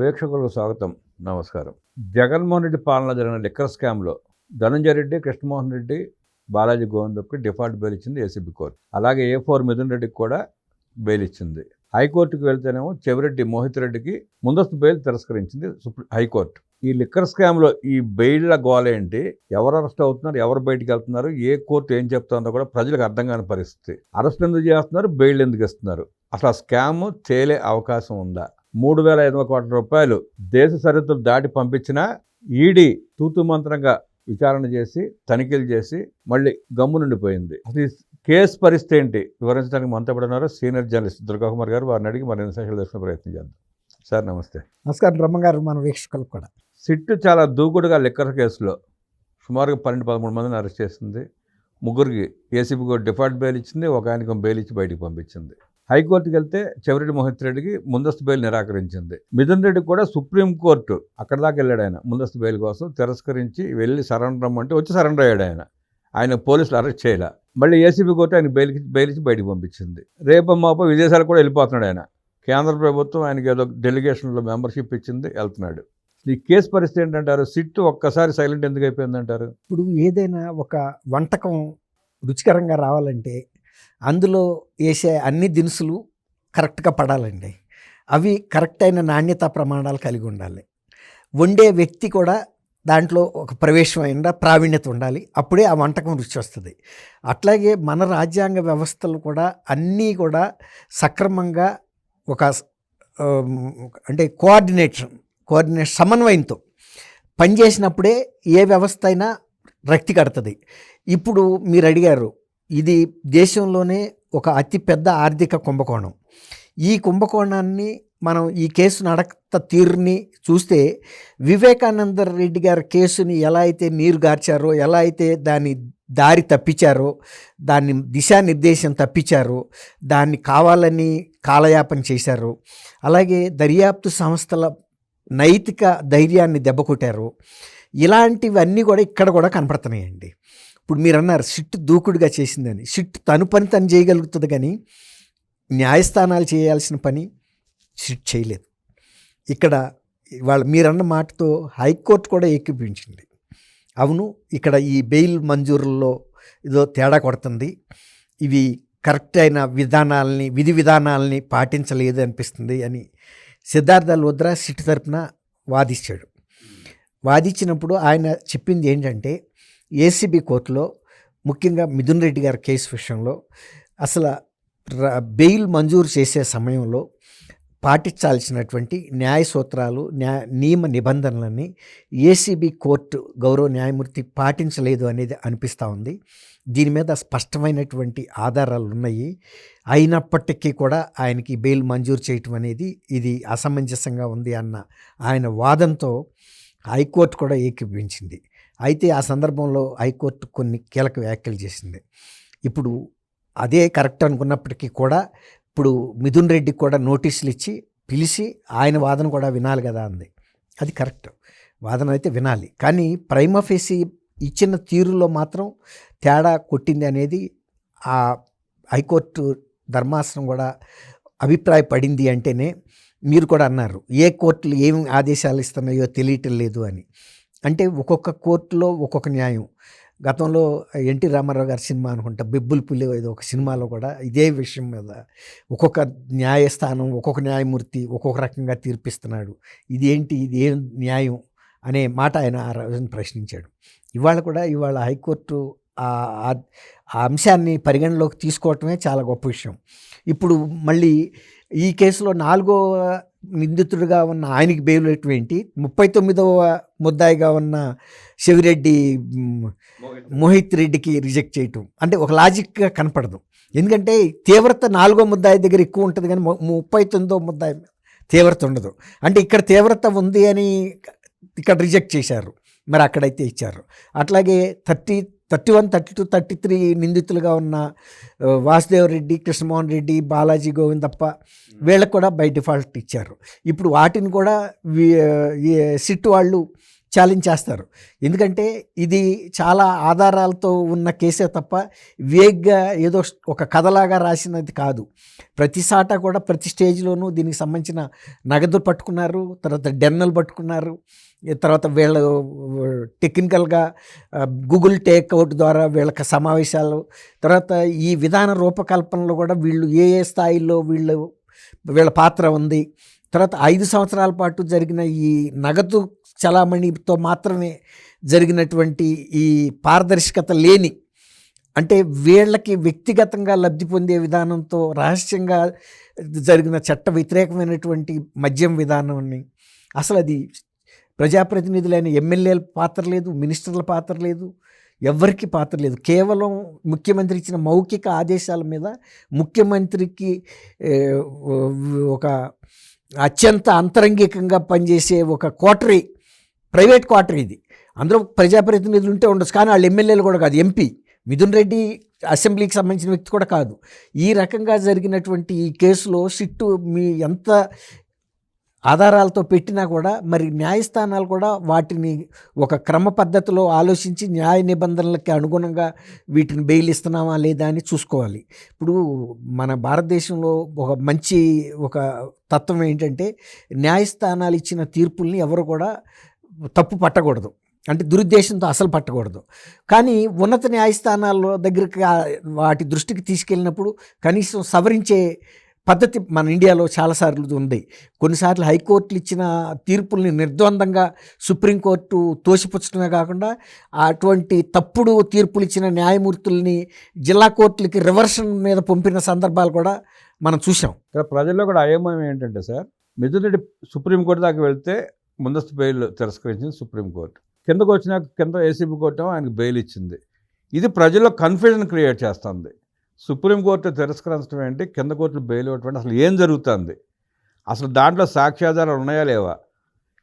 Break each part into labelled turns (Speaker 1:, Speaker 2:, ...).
Speaker 1: వీక్షకులకు స్వాగతం. నమస్కారం. జగన్మోహన్ రెడ్డి పాలన జరిగిన లిక్కర్ స్కామ్లో ధనంజయ రెడ్డి కృష్ణమోహన్ రెడ్డి బాలాజీ గోవిందప్కి డిఫాల్ట్ బెయిల్ ఇచ్చింది ఏసీబీ కోర్టు. అలాగే ఏ ఫోర్ మిథున్ రెడ్డికి కూడా బెయిల్ ఇచ్చింది. హైకోర్టుకు వెళ్తేనేమో చెవిరెడ్డి మోహిత్ రెడ్డికి ముందస్తు బెయిల్ తిరస్కరించింది సుప్రీం హైకోర్టు. ఈ లిక్కర్ స్కామ్లో ఈ బెయిల్ల గోల ఏంటి? ఎవరు అరెస్ట్ అవుతున్నారు? ఎవరు బయటికి వెళ్తున్నారు? ఏ కోర్టు ఏం చెప్తుందో కూడా ప్రజలకు అర్థం కాని పరిస్థితి. అరెస్ట్ ఎందుకు చేస్తున్నారు? బెయిల్ ఎందుకు ఇస్తున్నారు? అసలు ఆ స్కామ్ తేలే అవకాశం ఉందా? మూడు వేల ఐదు వందల కోట్ల రూపాయలు దేశ సరిహద్దులు దాటి పంపించిన ఈడీ తూతు మంత్రంగా విచారణ చేసి తనిఖీలు చేసి మళ్ళీ గమ్ము నుండిపోయింది. అసలు ఈ కేసు పరిస్థితి ఏంటి? వివరించడానికి మనతో ఉన్నారు సీనియర్ జర్నలిస్ట్ దుర్గాకుమార్ గారు. వారిని అడిగి మరిన్ని విశేషాలు తెలుసుకునే ప్రయత్నం చేద్దాం. సార్ నమస్తే.
Speaker 2: నమస్కారం. బ్రహ్మగారు మన వీక్షకులకు కూడా.
Speaker 1: సిట్టు చాలా దూకుడుగా లిక్కర్ కేసులో సుమారుగా పన్నెండు పదమూడు మందిని అరెస్ట్ చేసింది. ముగ్గురికి ఏసీబీ కోర్టు డిఫాల్ట్ బెయిల్ ఇచ్చింది. ఒక ఆయనకు బెయిల్ ఇచ్చి బయటికి పంపించింది. హైకోర్టుకి వెళ్తే చెవిరెడ్డి మోహిత్ రెడ్డికి ముందస్తు బెయిల్ నిరాకరించింది. మిథున్ రెడ్డి కూడా సుప్రీంకోర్టు అక్కడ దాకా వెళ్ళాడు ఆయన ముందస్తు బెయిల్ కోసం తిరస్కరించి వెళ్ళి సరెండర్ రమ్మంటే వచ్చి సరెండర్ అయ్యాడు ఆయన. ఆయన పోలీసులు అరెస్ట్ చేయలే. మళ్ళీ ఏసీబీ కోర్టు ఆయన బెయిల్ బెయిల్ ఇచ్చి పంపించింది. రేపు మాపో విదేశాలకు కూడా వెళ్ళిపోతున్నాడు ఆయన. కేంద్ర ప్రభుత్వం ఆయనకి ఏదో డెలిగేషన్లో మెంబర్షిప్ ఇచ్చింది వెళ్తున్నాడు. ఈ కేసు పరిస్థితి ఏంటంటారు? సిట్ ఒక్కసారి సైలెంట్ ఎందుకు అయిపోయిందంటారు?
Speaker 2: ఇప్పుడు ఏదైనా ఒక వంటకం రుచికరంగా రావాలంటే అందులో వేసే అన్ని దినుసులు కరెక్ట్గా పడాలండి. అవి కరెక్ట్ అయిన నాణ్యత ప్రమాణాలు కలిగి ఉండాలి. వండే వ్యక్తి కూడా దాంట్లో ఒక ప్రవేశమైన ప్రావీణ్యత ఉండాలి. అప్పుడే ఆ వంటకం రుచి వస్తుంది. అట్లాగే మన రాజ్యాంగ వ్యవస్థలు కూడా అన్నీ కూడా సక్రమంగా ఒక అంటే కోఆర్డినేషన్ కోఆర్డినేట్ సమన్వయంతో పనిచేసినప్పుడే ఏ వ్యవస్థ అయినా రక్తి కడుతుంది. ఇప్పుడు మీరు అడిగారు ఇది దేశంలోనే ఒక అతిపెద్ద ఆర్థిక కుంభకోణం. ఈ కుంభకోణాన్ని మనం ఈ కేసు నడక తీరుని చూస్తే వివేకానంద రెడ్డి గారి కేసుని ఎలా అయితే నీరు గార్చారో ఎలా అయితే దాని దారి తప్పించారో దాన్ని దిశానిర్దేశం తప్పించారో దాన్ని కావాలని కాలయాపన చేశారు అలాగే దర్యాప్తు సంస్థల నైతిక ధైర్యాన్ని దెబ్బకొట్టారు ఇలాంటివన్నీ కూడా ఇక్కడ కూడా కనపడుతున్నాయండి. ఇప్పుడు మీరు అన్నారు సిట్ దూకుడుగా చేసిందని. సిట్ తను పని తను చేయగలుగుతుంది కానీ న్యాయస్థానాలు చేయాల్సిన పని సిట్ చేయలేదు. ఇక్కడ వాళ్ళ మీరన్న మాటతో హైకోర్టు కూడా ఏకీపించింది అవును ఇక్కడ ఈ బెయిల్ మంజూరుల్లో ఏదో తేడా కొడుతుంది. ఇవి కరెక్ట్ అయిన విధానాలని విధి విధానాలని పాటించలేదు అనిపిస్తుంది అని సిద్ధార్థ లోద్రా సిట్ తరపున వాదించాడు. వాదించినప్పుడు ఆయన చెప్పింది ఏంటంటే ఏసీబీ కోర్టులో ముఖ్యంగా మిథున్ రెడ్డి గారి కేసు విషయంలో అసలు బెయిల్ మంజూరు చేసే సమయంలో పాటించాల్సినటువంటి న్యాయ సూత్రాలు న్యాయ నియమ నిబంధనలని ఏసీబీ కోర్టు గౌరవ న్యాయమూర్తి పాటించలేదు అనేది అనిపిస్తూ ఉంది. దీని మీద స్పష్టమైనటువంటి ఆధారాలు ఉన్నాయి. అయినప్పటికీ కూడా ఆయనకి బెయిల్ మంజూరు చేయటం అనేది ఇది అసమంజసంగా ఉంది అన్న ఆయన వాదంతో హైకోర్టు కూడా ఏకీభవించింది. అయితే ఆ సందర్భంలో హైకోర్టు కొన్ని కీలక వ్యాఖ్యలు చేసింది. ఇప్పుడు అదే కరెక్ట్ అనుకున్నప్పటికీ కూడా ఇప్పుడు మిథున్ రెడ్డికి కూడా నోటీసులు ఇచ్చి పిలిచి ఆయన వాదన కూడా వినాలి కదా అంది. అది కరెక్ట్. వాదన అయితే వినాలి. కానీ ప్రైమఫేసి ఇచ్చిన తీరులో మాత్రం తేడా కొట్టింది అనేది ఆ హైకోర్టు ధర్మాసనం కూడా అభిప్రాయపడింది అంటేనే మీరు కూడా అన్నారు. ఏ కోర్టులు ఏం ఆదేశాలు ఇస్తున్నాయో తెలియటం లేదు అని. అంటే ఒక్కొక్క కోర్టులో ఒక్కొక్క న్యాయం. గతంలో ఎన్టీ రామారావు గారి సినిమా అనుకుంటా బిబ్బుల్ పులి ఏదో ఒక సినిమాలో కూడా ఇదే విషయం మీద ఒక్కొక్క న్యాయస్థానం ఒక్కొక్క న్యాయమూర్తి ఒక్కొక్క రకంగా తీర్పిస్తున్నాడు. ఇది ఏంటి ఇది ఏం న్యాయం అనే మాట ఆయన ఆ రోజున ప్రశ్నించాడు. ఇవాళ కూడా ఇవాళ హైకోర్టు ఆ- ఆ అంశాన్ని పరిగణలోకి తీసుకోవటమే చాలా గొప్ప విషయం. ఇప్పుడు మళ్ళీ ఈ కేసులో నాలుగో నిందితుడిగా ఉన్న ఆయనకి బెయిల్ ఏంటి? ముప్పై తొమ్మిదవ ముద్దాయిగా ఉన్న శివిరెడ్డి మోహిత్ రెడ్డికి రిజెక్ట్ చేయటం. అంటే ఒక లాజిక్గా కనపడదు. ఎందుకంటే తీవ్రత నాలుగో ముద్దాయి దగ్గర ఎక్కువ ఉంటుంది కానీ ముప్పై తొమ్మిదో ముద్దాయి తీవ్రత ఉండదు. అంటే ఇక్కడ తీవ్రత ఉంది అని ఇక్కడ రిజెక్ట్ చేశారు. మరి అక్కడైతే ఇచ్చారు. అట్లాగే thirty thirty one thirty two thirty three నిందితులుగా ఉన్న వాసుదేవ్ రెడ్డి కృష్ణమోహన్ రెడ్డి బాలాజీ గోవిందప్ప వీళ్ళకి కూడా బై డిఫాల్ట్ ఇచ్చారు. ఇప్పుడు వాటిని కూడా ఈ సిట్ వాళ్ళు ఛాలెంజ్ చేస్తారు. ఎందుకంటే ఇది చాలా ఆధారాలతో ఉన్న కేసే తప్ప వేగ్గా ఏదో ఒక కథలాగా రాసినది కాదు. ప్రతి సాట కూడా ప్రతి స్టేజ్లోనూ దీనికి సంబంధించిన నగదు పట్టుకున్నారు తర్వాత డెన్నలు పట్టుకున్నారు తర్వాత వీళ్ళు టెక్నికల్గా గూగుల్ టేక్అవుట్ ద్వారా వీళ్ళకి సమావేశాలు తర్వాత ఈ విధాన రూపకల్పనలో కూడా వీళ్ళు ఏ ఏ స్థాయిలో వీళ్ళు వీళ్ళ పాత్ర ఉంది తర్వాత ఐదు సంవత్సరాల పాటు జరిగిన ఈ నగదు చలామణితో మాత్రమే జరిగినటువంటి ఈ పారదర్శకత లేని అంటే వీళ్ళకి వ్యక్తిగతంగా లబ్ధి పొందే విధానంతో రహస్యంగా జరిగిన చట్ట వ్యతిరేకమైనటువంటి మద్యం విధానాన్ని అసలు అది ప్రజాప్రతినిధులైన ఎమ్మెల్యేల పాత్ర లేదు మినిస్టర్ల పాత్ర లేదు ఎవరికి పాత్ర లేదు. కేవలం ముఖ్యమంత్రి ఇచ్చిన మౌఖిక ఆదేశాల మీద ముఖ్యమంత్రికి ఒక అత్యంత అంతరంగికంగా పనిచేసే ఒక క్వార్టరీ ప్రైవేట్ క్వార్టర్ ఇది. అందరూ ప్రజాప్రతినిధులు ఉంటే ఉండొచ్చు కానీ వాళ్ళు ఎమ్మెల్యేలు కూడా కాదు ఎంపీ. మిథున్ రెడ్డి అసెంబ్లీకి సంబంధించిన వ్యక్తి కూడా కాదు. ఈ రకంగా జరిగినటువంటి ఈ కేసులో సిట్టు మీ ఎంత ఆధారాలతో పెట్టినా కూడా మరి న్యాయస్థానాలు కూడా వాటిని ఒక క్రమ పద్ధతిలో ఆలోచించి న్యాయ నిబంధనలకి అనుగుణంగా వీటిని బెయిల్ ఇస్తున్నామా లేదా అని చూసుకోవాలి. ఇప్పుడు మన భారతదేశంలో ఒక మంచి ఒక తత్వం ఏంటంటే న్యాయస్థానాలు ఇచ్చిన తీర్పుల్ని ఎవరు కూడా తప్పు పట్టకూడదు. అంటే దురుద్దేశంతో అసలు పట్టకూడదు. కానీ ఉన్నత న్యాయస్థానాల్లో దగ్గరికి వాటి దృష్టికి తీసుకెళ్ళినప్పుడు కనీసం సవరించే పద్ధతి మన ఇండియాలో చాలాసార్లు ఉంది. కొన్నిసార్లు హైకోర్టులు ఇచ్చిన తీర్పుల్ని నిర్ద్వందంగా సుప్రీంకోర్టు తోసిపుచ్చడమే కాకుండా అటువంటి తప్పుడు తీర్పులు ఇచ్చిన న్యాయమూర్తుల్ని జిల్లా కోర్టులకి రివర్షన్ మీద పంపిన సందర్భాలు కూడా మనం చూసాం
Speaker 1: ఇక్కడ ప్రజల్లో కూడా అయోమయం ఏంటంటే సార్ మిథున్ సుప్రీంకోర్టు దాకా వెళ్తే ముందస్తు బెయిల్ తిరస్కరించింది సుప్రీంకోర్టు. కిందకు వచ్చినాక కింద ఏసీబీ కోర్టు ఆయనకు బెయిల్ ఇచ్చింది. ఇది ప్రజల్లో కన్ఫ్యూజన్ క్రియేట్ చేస్తుంది. సుప్రీంకోర్టు తిరస్కరించడం ఏంటి? కింద కోర్టులు బెయిల్ ఇవ్వటం ఏంటి? అసలు ఏం జరుగుతుంది? అసలు దాంట్లో సాక్ష్యాధారాలు ఉన్నాయా లేవా?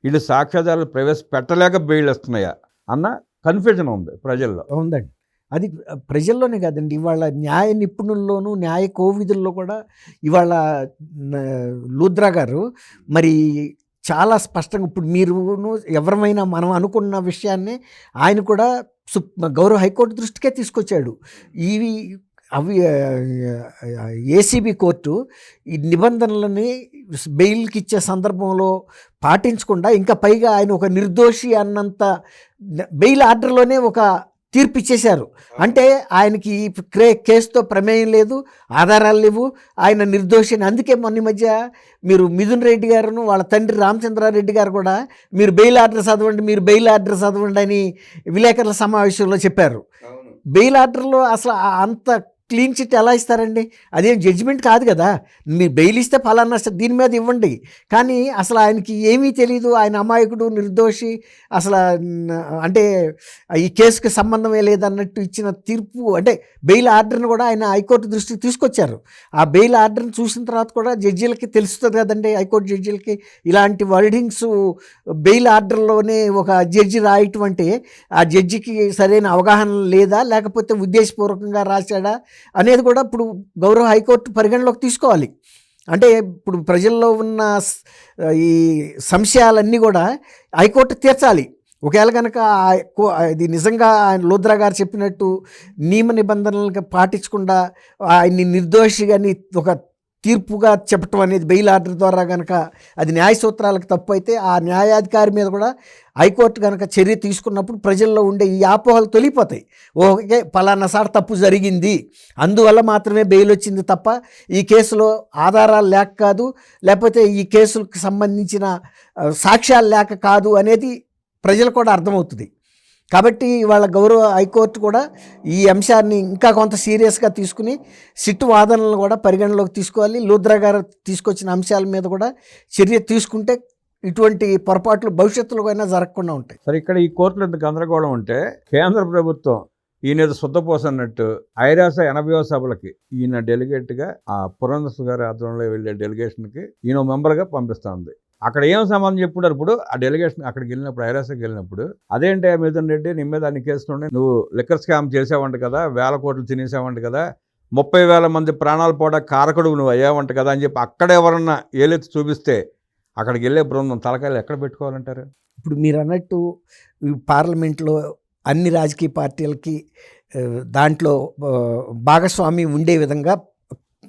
Speaker 1: వీళ్ళు సాక్ష్యాధారాలు ప్రవేశపెట్టలేక బెయిల్ వస్తున్నాయా అన్న కన్ఫ్యూజన్ ఉంది ప్రజల్లో.
Speaker 2: ఉందండి. అది ప్రజల్లోనే కాదండి. ఇవాళ న్యాయ నిపుణుల్లోనూ న్యాయ కోవిధుల్లో కూడా ఇవాళ లూద్రా గారు మరి చాలా స్పష్టంగా ఇప్పుడు మీరు ఎవరమైనా మనం అనుకున్న విషయాన్ని ఆయన కూడా సు గౌరవ హైకోర్టు దృష్టికే తీసుకొచ్చాడు. ఇవి అవి ఏసీబీ కోర్టు ఈ నిబంధనలని బెయిల్కి ఇచ్చే సందర్భంలో పాటించకుండా ఇంకా పైగా ఆయన ఒక నిర్దోషి అన్నంత బెయిల్ ఆర్డర్లోనే ఒక తీర్పు ఇచ్చేశారు. అంటే ఆయనకి ఈ క్రే కేసుతో ప్రమేయం లేదు ఆధారాలు లేవు ఆయన నిర్దోషి అని. అందుకే మొన్న మధ్య మీరు మిథున్ రెడ్డి గారును వాళ్ళ తండ్రి రామచంద్రారెడ్డి గారు కూడా మీరు బెయిల్ ఆర్డర్ చదవండి మీరు బెయిల్ ఆర్డర్ చదవండి అని విలేకరుల సమావేశంలో చెప్పారు. బెయిల్ ఆర్డర్లో అసలు అంత క్లీన్ చిట్ ఎలా ఇస్తారండి? అదేం జడ్జిమెంట్ కాదు కదా. మీరు బెయిల్ ఇస్తే ఫలానా దీని మీద ఇవ్వండి. కానీ అసలు ఆయనకి ఏమీ తెలియదు ఆయన అమాయకుడు నిర్దోషి. అసలు అంటే ఈ కేసుకి సంబంధమే లేదన్నట్టు ఇచ్చిన తీర్పు అంటే బెయిల్ ఆర్డర్ని కూడా ఆయన హైకోర్టు దృష్టికి తీసుకొచ్చారు. ఆ బెయిల్ ఆర్డర్ని చూసిన తర్వాత కూడా జడ్జీలకి తెలుస్తుంది కదండి. హైకోర్టు జడ్జీలకి ఇలాంటి వర్డింగ్స్ బెయిల్ ఆర్డర్లోనే ఒక జడ్జి రాయటం అంటే ఆ జడ్జికి సరైన అవగాహన లేదా లేకపోతే ఉద్దేశపూర్వకంగా రాశాడా? అనేది కూడా ఇప్పుడు గౌరవ హైకోర్టు పరిగణలోకి తీసుకోవాలి. అంటే ఇప్పుడు ప్రజల్లో ఉన్న ఈ సంశయాలన్నీ కూడా హైకోర్టు తీర్చాలి. ఒకవేళ కనుక ఆ కో- ఇది నిజంగా ఆయన లోద్రా గారు చెప్పినట్టు నియమ నిబంధనలకు పాటించకుండా ఆయన్ని నిర్దోషిగాని ఒక తీర్పుగా చెప్పటం అనేది బెయిల్ ఆర్డర్ ద్వారా కనుక అది న్యాయ సూత్రాలకు తప్పు అయితే ఆ న్యాయాధికారి మీద కూడా హైకోర్టు కనుక చర్య తీసుకున్నప్పుడు ప్రజల్లో ఉండే ఈ అపోహలు తొలిపోతాయి. ఓకే పలానా సార్ తప్పు జరిగింది. అందువల్ల మాత్రమే బెయిల్ వచ్చింది తప్ప ఈ కేసులో ఆధారాలు లేక కాదు లేకపోతే ఈ కేసులకు సంబంధించిన సాక్ష్యాలు లేక కాదు అనేది ప్రజలు కూడా అర్థమవుతుంది. కాబట్టి వాళ్ళ గౌరవ హైకోర్టు కూడా ఈ అంశాన్ని ఇంకా కొంత సీరియస్గా తీసుకుని సిట్టు వాదనలను కూడా పరిగణలోకి తీసుకోవాలి. లూద్రా గారు తీసుకొచ్చిన అంశాల మీద కూడా చర్య తీసుకుంటే ఇటువంటి పొరపాట్లు భవిష్యత్తులో అయినా జరగకుండా ఉంటాయి.
Speaker 1: సరే ఇక్కడ ఈ కోర్టులో ఎంత గందరగోళం ఉంటే కేంద్ర ప్రభుత్వం ఈయన ఏదో శుద్ధపోస అన్నట్టు ఐరాస ఎనభైవ సభలకి ఈయన డెలిగేట్గా ఆ పురంధస్ గారి ఆధ్వర్యంలో వెళ్ళే డెలిగేషన్కి ఈయన మెంబర్గా పంపిస్తుంది అక్కడ ఏం సంబంధం చెప్పుడారు ఇప్పుడు ఆ డెలిగేషన్ అక్కడికి వెళ్ళినప్పుడు ఐరాసకి వెళ్ళినప్పుడు అదేంటి మిథున్ రెడ్డి నీ మీద అన్ని కేసులుండే నువ్వు లిక్కర్ స్కామ్ చేసావంట కదా వేల కోట్లు తినేసావంట కదా ముప్పై వేల మంది ప్రాణాలు పోట కారకుడు నువ్వు అయ్యావంట కదా అని చెప్పి అక్కడ ఎవరన్నా ఏలెత్తి చూపిస్తే అక్కడికి వెళ్ళే బృందం తలకాయలు ఎక్కడ పెట్టుకోవాలంటారు?
Speaker 2: ఇప్పుడు మీరు అన్నట్టు పార్లమెంట్లో అన్ని రాజకీయ పార్టీలకి దాంట్లో భాగస్వామి ఉండే విధంగా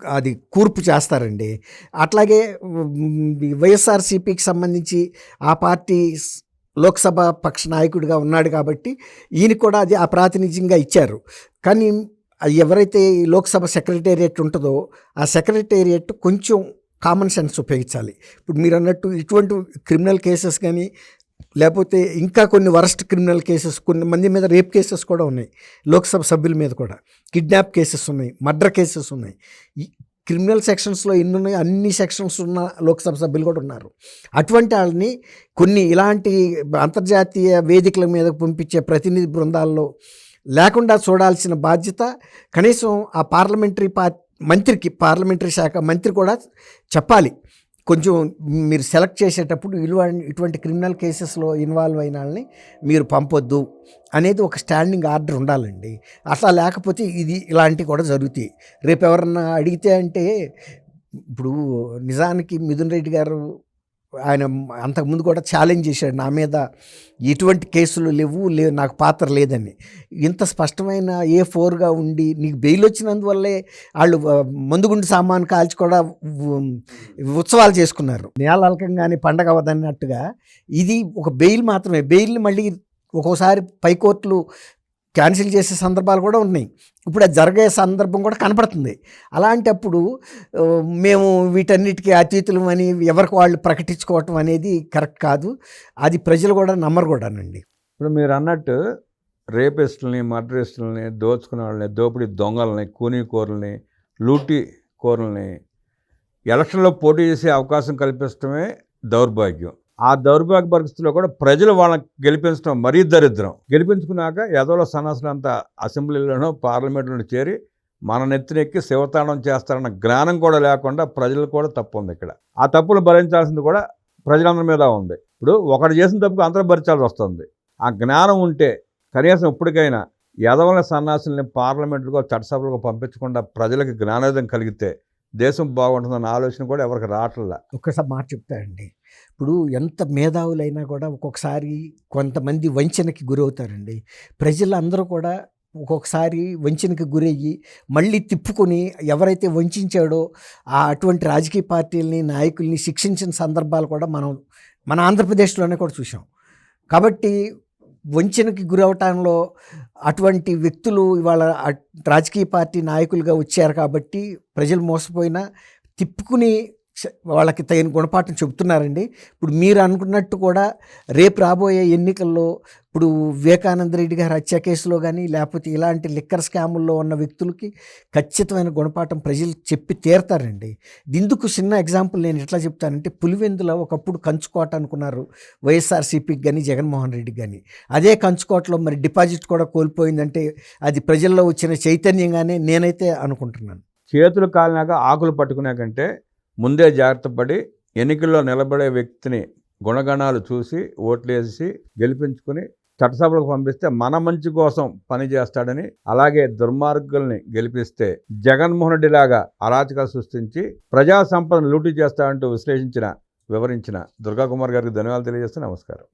Speaker 2: అది కూర్పు చేస్తారండి. అట్లాగే వైఎస్ఆర్సీపీకి సంబంధించి ఆ పార్టీ లోక్సభ పక్ష నాయకుడిగా ఉన్నాడు కాబట్టి ఈయన కూడా అది ఆ ప్రాతినిధ్యంగా ఇచ్చారు. కానీ ఎవరైతే ఈ లోక్సభ సెక్రటేరియట్ ఉంటుందో ఆ సెక్రటేరియట్ కొంచెం కామన్ సెన్స్ ఉపయోగించాలి. ఇప్పుడు మీరు అన్నట్టు ఇటువంటి క్రిమినల్ కేసెస్ కానీ లేకపోతే ఇంకా కొన్ని వరస్ట్ క్రిమినల్ కేసెస్ కొన్ని మంది మీద రేప్ కేసెస్ కూడా ఉన్నాయి. లోక్సభ సభ్యుల మీద కూడా. కిడ్నాప్ కేసెస్ ఉన్నాయి మర్డర్ కేసెస్ ఉన్నాయి. క్రిమినల్ సెక్షన్స్లో ఎన్ని ఉన్నాయి? అన్ని సెక్షన్స్ ఉన్న లోక్సభ సభ్యులు కూడా ఉన్నారు. అటువంటి వాళ్ళని కొన్ని ఇలాంటి అంతర్జాతీయ వేదికల మీద పంపించే ప్రతినిధి బృందాల్లో లేకుండా చూడాల్సిన బాధ్యత కనీసం ఆ పార్లమెంటరీ పా మంత్రికి పార్లమెంటరీ శాఖ మంత్రి కూడా చెప్పాలి. కొంచెం మీరు సెలెక్ట్ చేసేటప్పుడు ఇలువ ఇటువంటి క్రిమినల్ కేసెస్లో ఇన్వాల్వ్ అయిన వాళ్ళని మీరు పంపొద్దు అనేది ఒక స్టాండింగ్ ఆర్డర్ ఉండాలండి. అట్లా లేకపోతే ఇది ఇలాంటివి కూడా జరుగుతాయి. రేపు ఎవరన్నా అడిగితే అంటే ఇప్పుడు నిజానికి మిథున్ రెడ్డి గారు ఆయన అంతకుముందు కూడా ఛాలెంజ్ చేశాడు నా మీద ఎటువంటి కేసులు లేవు లే నాకు పాత్ర లేదని. ఇంత స్పష్టమైన ఏ ఫోర్గా ఉండి నీకు బెయిల్ వచ్చినందువల్లే వాళ్ళు మందుగుండు సామాన్ కాల్చి కూడా ఉత్సవాలు చేసుకున్నారు. నేలలకంగానే పండగ అవ్వదన్నట్టుగా ఇది ఒక బెయిల్ మాత్రమే. బెయిల్ని మళ్ళీ ఒక్కోసారి పైకోర్టులు క్యాన్సిల్ చేసే సందర్భాలు కూడా ఉన్నాయి ఇప్పుడు అది జరిగే సందర్భం కూడా కనపడుతుంది. అలాంటప్పుడు మేము వీటన్నిటికీ అతీతులం అని ఎవరికి వాళ్ళు ప్రకటించుకోవటం అనేది కరెక్ట్ కాదు. అది ప్రజలు కూడా నమ్మరు కూడానండి.
Speaker 1: ఇప్పుడు మీరు అన్నట్టు రేపిస్టులని మర్డరిస్టులని దోచుకునే వాళ్ళని దోపిడీ దొంగలని కూనీకూరల్ని లూటీ కోరల్ని ఎలక్షన్లో పోటీ చేసే అవకాశం కల్పించడమే దౌర్భాగ్యం. ఆ దౌర్భాగ్య పరిస్థితుల్లో కూడా ప్రజలు వాళ్ళని గెలిపించడం మరీ దరిద్రం. గెలిపించుకున్నాక ఎదవల సన్నాసులంతా అసెంబ్లీలోనో పార్లమెంట్లోనూ చేరి మన నెత్తినెక్కి శివతాండం చేస్తారన్న జ్ఞానం కూడా లేకుండా ప్రజలు కూడా తప్పు ఉంది ఇక్కడ. ఆ తప్పులు భరించాల్సింది కూడా ప్రజలందరి మీద ఉంది. ఇప్పుడు ఒకటి చేసిన తప్పుకు అందరూ భరించాల్సి వస్తుంది. ఆ జ్ఞానం ఉంటే కనీసం ఇప్పటికైనా యదవల సన్నాసుల్ని పార్లమెంటుకో చట్టసభలకు పంపించకుండా ప్రజలకు జ్ఞానోదయం కలిగితే దేశం బాగుంటుందన్న ఆలోచన కూడా ఎవరికి రావట్లా.
Speaker 2: ఒక్కసారి మాట చెప్తాయండి ఇప్పుడు ఎంత మేధావులైనా కూడా ఒక్కొక్కసారి కొంతమంది వంచనకి గురవుతారండి. ప్రజలందరూ కూడా ఒక్కొక్కసారి వంచనకి గురయ్యి మళ్ళీ తిప్పుకొని ఎవరైతే వంచాడో ఆ అటువంటి రాజకీయ పార్టీలని నాయకుల్ని శిక్షించిన సందర్భాలు కూడా మనం మన ఆంధ్రప్రదేశ్లోనే కూడా చూసాం కాబట్టి వంచనకి గురవటంలో అటువంటి వ్యక్తులు ఇవాళ రాజకీయ పార్టీ నాయకులుగా వచ్చారు కాబట్టి ప్రజలు మోసపోయినా తిప్పుకుని వాళ్ళకి తగిన గుణపాఠం చెబుతున్నారండి. ఇప్పుడు మీరు అనుకున్నట్టు కూడా రేపు రాబోయే ఎన్నికల్లో ఇప్పుడు వివేకానంద రెడ్డి గారి హత్య కేసులో కానీ లేకపోతే ఇలాంటి లిక్కర్ స్కాముల్లో ఉన్న వ్యక్తులకి ఖచ్చితమైన గుణపాఠం ప్రజలు చెప్పి తీరతారండి. ఇందుకు చిన్న ఎగ్జాంపుల్ నేను ఎట్లా చెప్తానంటే పులివెందులో ఒకప్పుడు కంచుకోట అనుకున్నారు వైఎస్ఆర్సీపీకి కానీ జగన్మోహన్ రెడ్డికి కానీ అదే కంచుకోటలో మరి డిపాజిట్ కూడా కోల్పోయిందంటే అది ప్రజల్లో వచ్చిన చైతన్యంగానే నేనైతే అనుకుంటున్నాను.
Speaker 1: చేతులు కాలినాక ఆకులు పట్టుకున్నాకంటే ముందే జాగ్రత్త పడి ఎన్నికల్లో నిలబడే వ్యక్తిని గుణగణాలు చూసి ఓట్లేసి గెలిపించుకుని చట్టసభలకు పంపిస్తే మన మంచి కోసం పని చేస్తాడని అలాగే దుర్మార్గుల్ని గెలిపిస్తే జగన్మోహన్ రెడ్డి లాగా అరాచకాలు సృష్టించి ప్రజా సంపదను లూటీ చేస్తాడంటూ విశ్లేషించిన వివరించిన దుర్గాకుమార్ గారికి ధన్యవాదాలు తెలియజేస్తూ నమస్కారం.